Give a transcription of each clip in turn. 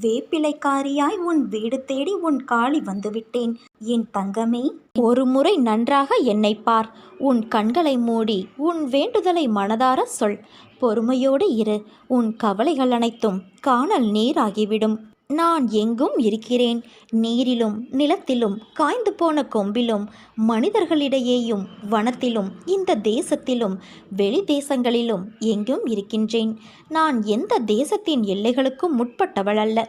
வேப்பிலைக்காரியாய் உன் வீடு தேடி உன் காளி வந்துவிட்டேன். என் தங்கமே ஒரு முறை நன்றாக என்னை பார். உன் கண்களை மூடி உன் வேண்டுதலை மனதார சொல். பொறுமையோடு இரு. உன் கவலைகள் அனைத்தும் காணல் நீராகிவிடும். நான் எங்கும் இருக்கிறேன். நீரிலும் நிலத்திலும் காய்ந்து போன கொம்பிலும் மனிதர்களிடையேயும் வனத்திலும் இந்த தேசத்திலும் வெளி தேசங்களிலும் எங்கும் இருக்கின்றேன். நான் எந்த தேசத்தின் எல்லைகளுக்கும் முற்பட்டவள் அல்ல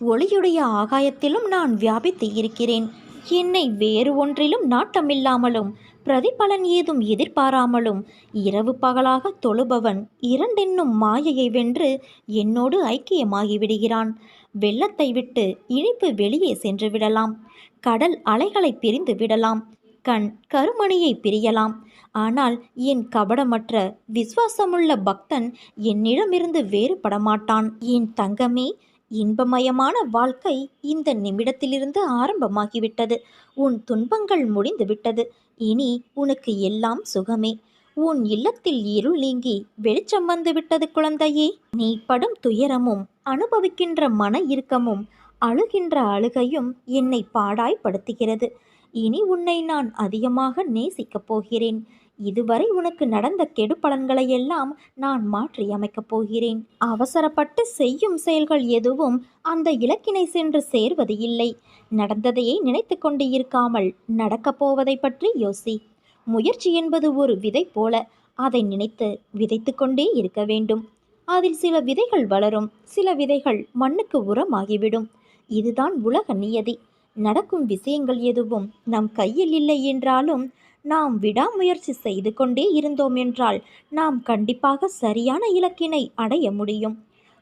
ஒளியுடைய ஆகாயத்திலும் நான் வியாபித்து இருக்கிறேன். என்னை வேறு ஒன்றிலும் நாட்டமில்லாமலும் பிரதிபலன் ஏதும் எதிர்பாராமலும் இரவு பகலாக தொழுபவன் இரண்டென்னும் மாயையை வென்று என்னோடு ஐக்கியமாகி விடுகிறான் வெள்ளத்தை விட்டு இனிப்பு வெளியே சென்று விடலாம். கடல் அலைகளை பிரிந்து விடலாம். கண் கருமணியை பிரியலாம். ஆனால் என் கபடமற்ற விசுவாசமுள்ள பக்தன் என்னிடமிருந்து வேறுபடமாட்டான். என் தங்கமே இன்பமயமான வாழ்க்கை இந்த நிமிடத்திலிருந்து ஆரம்பமாகிவிட்டது. உன் துன்பங்கள் முடிந்துவிட்டது. இனி உனக்கு எல்லாம் சுகமே. உன் இல்லத்தில் இருள் நீங்கி வெளிச்சம் வந்து விட்டது குழந்தையே. நீ படும் துயரமும் அனுபவிக்கின்ற மன இறுக்கமும் அழுகின்ற அழுகையும் என்னை பாடாய்படுத்துகிறது இனி உன்னை நான் அதிகமாக நேசிக்கப் போகிறேன். இதுவரை உனக்கு நடந்த கெடு பலன்களையெல்லாம் நான் மாற்றி அமைக்கப் போகிறேன். அவசரப்பட்டு செய்யும் செயல்கள் எதுவும் அந்த இலக்கினை சென்று சேர்வது இல்லை. நடந்ததையே நினைத்து கொண்டு இருக்காமல் நடக்கப் போவதை பற்றி யோசி. முயற்சி என்பது ஒரு விதை போல அதை நினைத்து விதைத்து கொண்டே இருக்க வேண்டும். அதில் சில விதைகள் வளரும் சில விதைகள் மண்ணுக்கு உரமாகிவிடும். இதுதான் உலக நியதி. நடக்கும் விஷயங்கள் எதுவும் நம் கையில் இல்லை என்றாலும் நாம் விடாமுயற்சி செய்து கொண்டே இருந்தோம் என்றால் நாம் கண்டிப்பாக சரியான இலக்கினை அடைய முடியும்.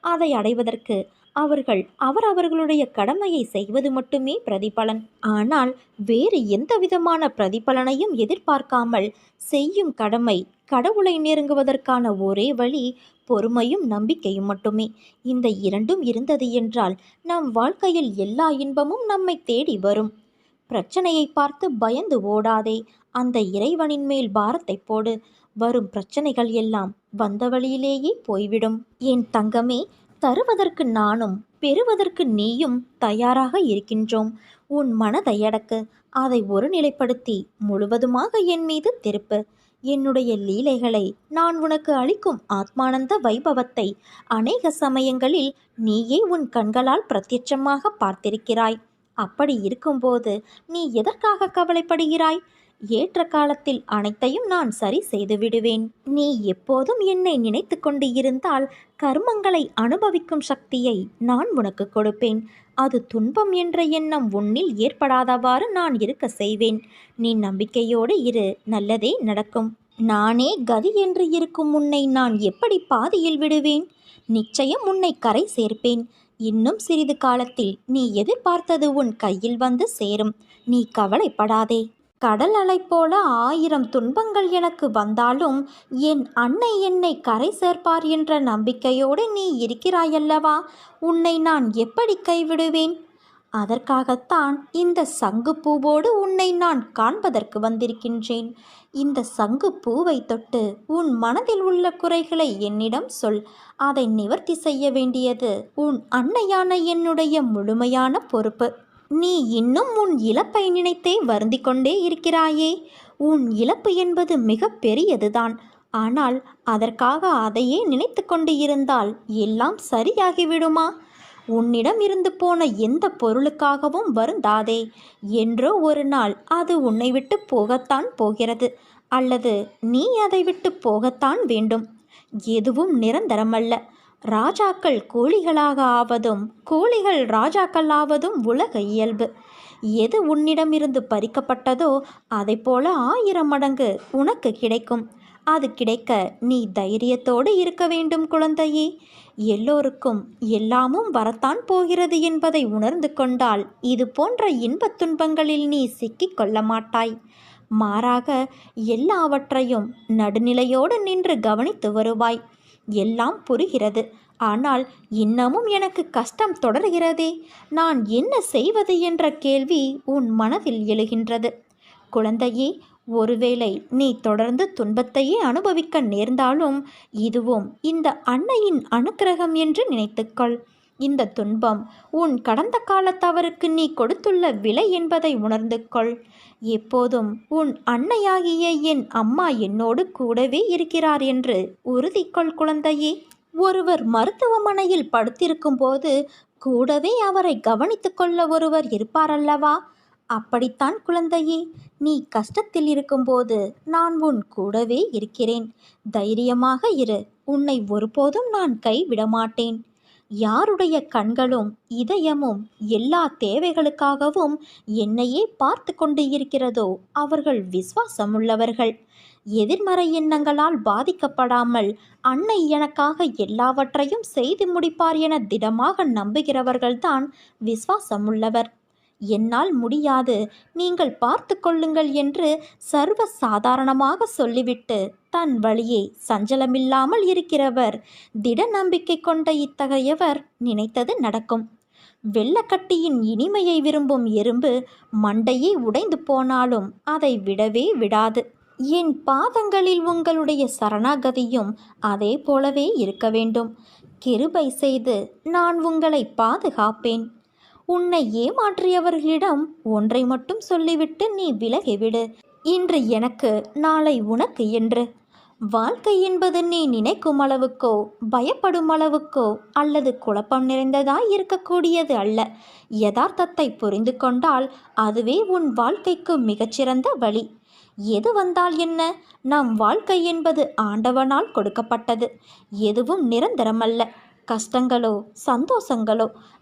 அதை அடைவதற்கு அவர்கள் அவரவர்களுடைய கடமையை செய்வது மட்டுமே பிரதிபலன். ஆனால் வேறு எந்த விதமான பிரதிபலனையும் எதிர்பார்க்காமல் செய்யும் கடமை கடவுளை நெருங்குவதற்கான ஒரே வழி பொறுமையும் நம்பிக்கையும் மட்டுமே. இந்த இரண்டும் இருந்தது என்றால் நம் வாழ்க்கையில் எல்லா இன்பமும் நம்மை தேடி வரும். பிரச்சனையை பார்த்து பயந்து ஓடாதே. அந்த இறைவனின் மேல் பாரத்தை போடு. வரும் பிரச்சனைகள் எல்லாம் வந்த வழியிலேயே போய்விடும். என் தங்கமே தருவதற்கு நானும் பெறுவதற்கு நீயும் தயாராக இருக்கின்றோம். உன் மனதை அடக்கு. அதை ஒருநிலைப்படுத்தி முழுவதுமாக என் மீது திருப்பு. என்னுடைய லீலைகளை நான் உனக்கு அளிக்கும் ஆத்மானந்த வைபவத்தை அநேக சமயங்களில் நீயே உன் கண்களால் பிரத்யட்சமாக பார்த்திருக்கிறாய். அப்படி இருக்கும்போது நீ எதற்காக கவலைப்படுகிறாய்? ஏற்ற காலத்தில் அனைத்தையும் நான் சரி செய்து விடுவேன். நீ எப்போதும் என்னை நினைத்து கொண்டு இருந்தால் கர்மங்களை அனுபவிக்கும் சக்தியை நான் உனக்கு கொடுப்பேன். அது துன்பம் என்ற எண்ணம் உன்னில் ஏற்படாதவாறு நான் இருக்க செய்வேன். நீ நம்பிக்கையோடு இரு நல்லதே நடக்கும். நானே கதி என்று இருக்கும் உன்னை நான் எப்படி பாதியில் விடுவேன்? நிச்சயம் உன்னை கரை சேர்ப்பேன். இன்னும் சிறிது காலத்தில் நீ எதிர்பார்த்தது உன் கையில் வந்து சேரும். நீ கவலைப்படாதே. கடல் அலை போல ஆயிரம் துன்பங்கள் எனக்கு வந்தாலும் என் அன்னை என்னை கரை சேர்ப்பார் என்ற நம்பிக்கையோடு நீ இருக்கிறாயல்லவா? உன்னை நான் எப்படி கைவிடுவேன்? அதற்காகத்தான் இந்த சங்கு பூவோடு உன்னை நான் காண்பதற்கு வந்திருக்கின்றேன். இந்த சங்கு பூவை தொட்டு உன் மனதில் உள்ள குறைகளை என்னிடம் சொல். அதை நிவர்த்தி செய்ய வேண்டியது உன் அன்னையான என்னுடைய முழுமையான பொறுப்பு. நீ இன்னும் உன் இழப்பை நினைத்தே வருந்தி கொண்டே இருக்கிறாயே. உன் இழப்பு என்பது மிக பெரியதுதான். ஆனால் அதற்காக அதையே நினைத்து கொண்டு இருந்தால் எல்லாம் சரியாகிவிடுமா? உன்னிடம் இருந்து போன எந்த பொருளுக்காகவும் வருந்தாதே. என்றோ ஒரு நாள் அது உன்னை விட்டு போகத்தான் போகிறது அல்லது நீ அதை விட்டு போகத்தான் வேண்டும். எதுவும் நிரந்தரமல்ல. ராஜாக்கள் கூலிகளாக ஆவதும் கூலிகள் ராஜாக்கள் ஆவதும் உலக இயல்பு. எது உன்னிடமிருந்து பறிக்கப்பட்டதோ அதை போல ஆயிரம் மடங்கு உனக்கு கிடைக்கும். அது கிடைக்க நீ தைரியத்தோடு இருக்க வேண்டும் குழந்தையே. எல்லோருக்கும் எல்லாமும் வரத்தான் போகிறது என்பதை உணர்ந்து கொண்டால் இது போன்ற இன்பத் துன்பங்களில் நீ சிக்கிக் கொள்ள மாட்டாய். மாறாக எல்லாவற்றையும் நடுநிலையோடு நின்று கவனித்து வருவாய். எல்லாம் புரிகிறது. ஆனால் இன்னமும் எனக்கு கஷ்டம் தொடர்கிறதே. நான் என்ன செய்வது என்ற கேள்வி உன் மனதில் எழுகின்றது. குழந்தையே ஒருவேளை நீ தொடர்ந்து துன்பத்தையே அனுபவிக்க நேர்ந்தாலும் இதுவும் இந்த அன்னையின் அனுக்கிரகம் என்று நினைத்துக்கொள். இந்த துன்பம் உன் கடந்த கால தவறுக்கு நீ கொடுத்துள்ள விலை என்பதை உணர்ந்து கொள் எப்போதும் உன் அன்னையாகிய என் அம்மா என்னோடு கூடவே இருக்கிறார் என்று உறுதி கொள் குழந்தையே. ஒருவர் மருத்துவமனையில் படுத்திருக்கும் போது கூடவே அவரை கவனித்துக்கொள்ள ஒருவர் இருப்பாரல்லவா? அப்படித்தான் குழந்தையே நீ கஷ்டத்தில் இருக்கும்போது நான் உன் கூடவே இருக்கிறேன். தைரியமாக இரு உன்னை ஒருபோதும் நான் கைவிட மாட்டேன் யாருடைய கண்களும் இதயமும் எல்லா தேவைகளுக்காகவும் என்னையே பார்த்து கொண்டு இருக்கிறதோ அவர்கள் விசுவாசமுள்ளவர்கள். எதிர்மறை எண்ணங்களால் பாதிக்கப்படாமல் அன்னை எனக்காக எல்லாவற்றையும் செய்து முடிப்பார் என திடமாக நம்புகிறவர்கள்தான் விசுவாசமுள்ளவர். என்னால் முடியாது. நீங்கள் பார்த்து கொள்ளுங்கள் என்று சர்வ சாதாரணமாக சொல்லிவிட்டு தன் வழியே சஞ்சலமில்லாமல் இருக்கிறவர். திட நம்பிக்கை கொண்ட இத்தகையவர் நினைத்தது நடக்கும். வெள்ளக்கட்டியின் இனிமையை விரும்பும் எறும்பு மண்டையை உடைந்து போனாலும் அதை விடவே விடாது. என் பாதங்களில் உங்களுடைய சரணாகதியும் அதே போலவே இருக்க வேண்டும். கிருபை செய்து நான் உங்களை பாதுகாப்பேன். உன்னை ஏமாற்றியவர்களிடம் ஒன்றை மட்டும் சொல்லிவிட்டு நீ விலகிவிடு இன்று எனக்கு நாளை உனக்கு என்று. வாழ்க்கை என்பது நீ நினைக்கும் அளவுக்கோ பயப்படும் அளவுக்கோ அல்லது குழப்பம் நிறைந்ததாய் இருக்கக்கூடியது அல்ல. யதார்த்தத்தை புரிந்து கொண்டால் அதுவே உன் வாழ்க்கைக்கு மிகச்சிறந்த வழி. எது வந்தால் என்ன? நம் வாழ்க்கை என்பது ஆண்டவனால் கொடுக்கப்பட்டது. எதுவும் நிரந்தரமல்ல. கஷ்டங்களோ சந்தோஷங்களோ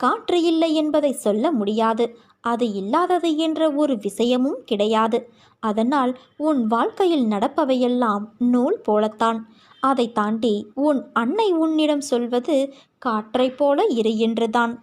காற்று இல்லை என்பதை சொல்ல முடியாது. அது இல்லாதது என்ற ஒரு விஷயமும் கிடையாது. அதனால் உன் வாழ்க்கையில் நடப்பவையெல்லாம் நூல் போலத்தான். அதை தாண்டி உன் அன்னை உன்னிடம் சொல்வது காற்றைப் போல இரு என்றுதான்.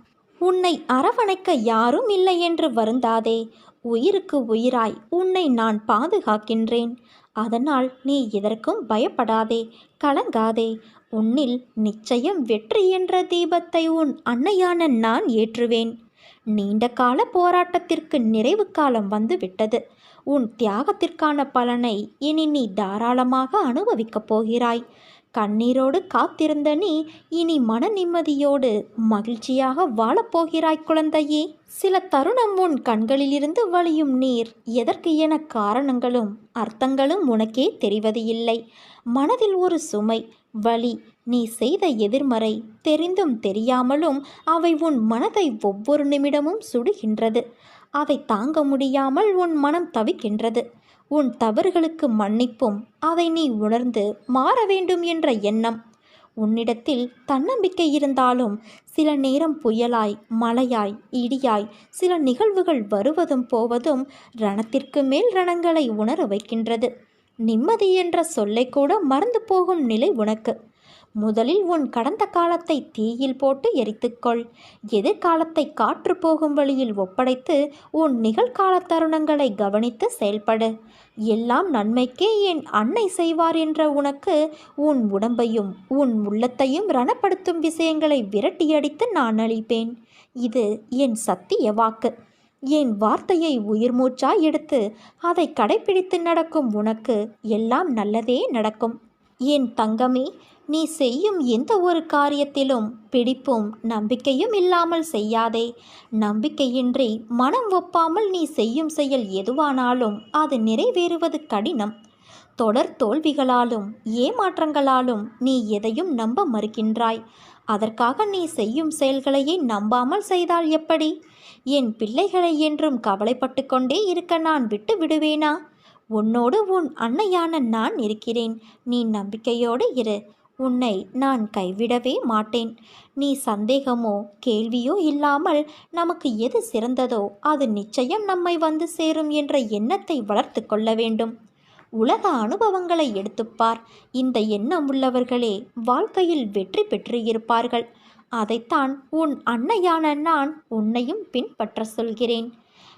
உன்னை அரவணைக்க யாரும் இல்லை என்று வருந்தாதே. உயிருக்கு உயிராய் உன்னை நான் பாதுகாக்கின்றேன். அதனால் நீ எதற்கும் பயப்படாதே கலங்காதே. உன்னில் நிச்சயம் வெற்றி என்ற தீபத்தை உன் அன்னையான நான் ஏற்றுவேன். நீண்ட கால போராட்டத்திற்கு நிறைவு காலம் வந்து விட்டது. உன் தியாகத்திற்கான பலனை இனி நீ தாராளமாக அனுபவிக்கப் போகிறாய். கண்ணீரோடு காத்திருந்த நீ இனி மன நிம்மதியோடு மகிழ்ச்சியாக வாழப்போகிறாய் குழந்தையே. சில தருணம் உன் கண்களிலிருந்து வழியும் நீர். எதற்கு என காரணங்களும் அர்த்தங்களும் உனக்கே தெரிவது இல்லை. மனதில் ஒரு சுமை வலி நீ செய்த எதிர்மறை தெரிந்தும் தெரியாமலும் அவை உன் மனதை ஒவ்வொரு நிமிடமும் சுடுகின்றது. அதை தாங்க முடியாமல் உன் மனம் தவிக்கின்றது. உன் தவறுகளுக்கு மன்னிப்பும் அதை நீ உணர்ந்து மாற வேண்டும் என்ற எண்ணம். உன்னிடத்தில் தன்னம்பிக்கை இருந்தாலும் சில நேரம் புயலாய் மழையாய் இடியாய் சில நிகழ்வுகள் வருவதும் போவதும் ரணத்திற்கு மேல் ரணங்களை உணர வைக்கின்றது. நிம்மதி என்ற சொல்லை கூட மறந்து போகும் நிலை உனக்கு. முதலில் உன் கடந்த காலத்தை தீயில் போட்டு எரித்துக்கொள். எதிர்காலத்தை காற்று போகும் வழியில் ஒப்படைத்து உன் நிகழ்கால தருணங்களை கவனித்து செயல்படு. எல்லாம் நன்மைக்கே என் அன்னை செய்வார் என்ற உனக்கு உன் உடம்பையும் உன் உள்ளத்தையும் ரணப்படுத்தும் விஷயங்களை விரட்டியடித்து நான் அளிப்பேன் இது என் சத்திய வாக்கு. என் வார்த்தையை உயிர் மூச்சாய் எடுத்து அதை கடைபிடித்து நடக்கும் உனக்கு எல்லாம் நல்லதே நடக்கும். என் தங்கமே நீ செய்யும் எந்த ஒரு காரியத்திலும் பிடிப்பும் நம்பிக்கையும் இல்லாமல் செய்யாதே. நம்பிக்கையின்றி மனம் ஒப்பாமல் நீ செய்யும் செயல் எதுவானாலும் அது நிறைவேறுவது கடினம். தொடர் தோல்விகளாலும் ஏமாற்றங்களாலும் நீ எதையும் நம்ப மறுக்கின்றாய். அதற்காக நீ செய்யும் செயல்களையே நம்பாமல் செய்தால் எப்படி? என் பிள்ளைகளை என்றும் கவலைப்பட்டு கொண்டே இருக்க நான் விட்டு விடுவேனா? உன்னோடு உன் அன்னையான நான் இருக்கிறேன். நீ நம்பிக்கையோடு இரு. உன்னை நான் கைவிடவே மாட்டேன். நீ சந்தேகமோ கேள்வியோ இல்லாமல் நமக்கு எது சிறந்ததோ அது நிச்சயம் நம்மை வந்து சேரும் என்ற எண்ணத்தை வளர்த்து கொள்ள வேண்டும். உலக அனுபவங்களை எடுத்துப்பார் இந்த எண்ணம் உள்ளவர்களே வாழ்க்கையில் வெற்றி பெற்று இருப்பார்கள். அதைத்தான் உன் அன்னையான நான் உன்னையும் பின்பற்ற சொல்கிறேன்.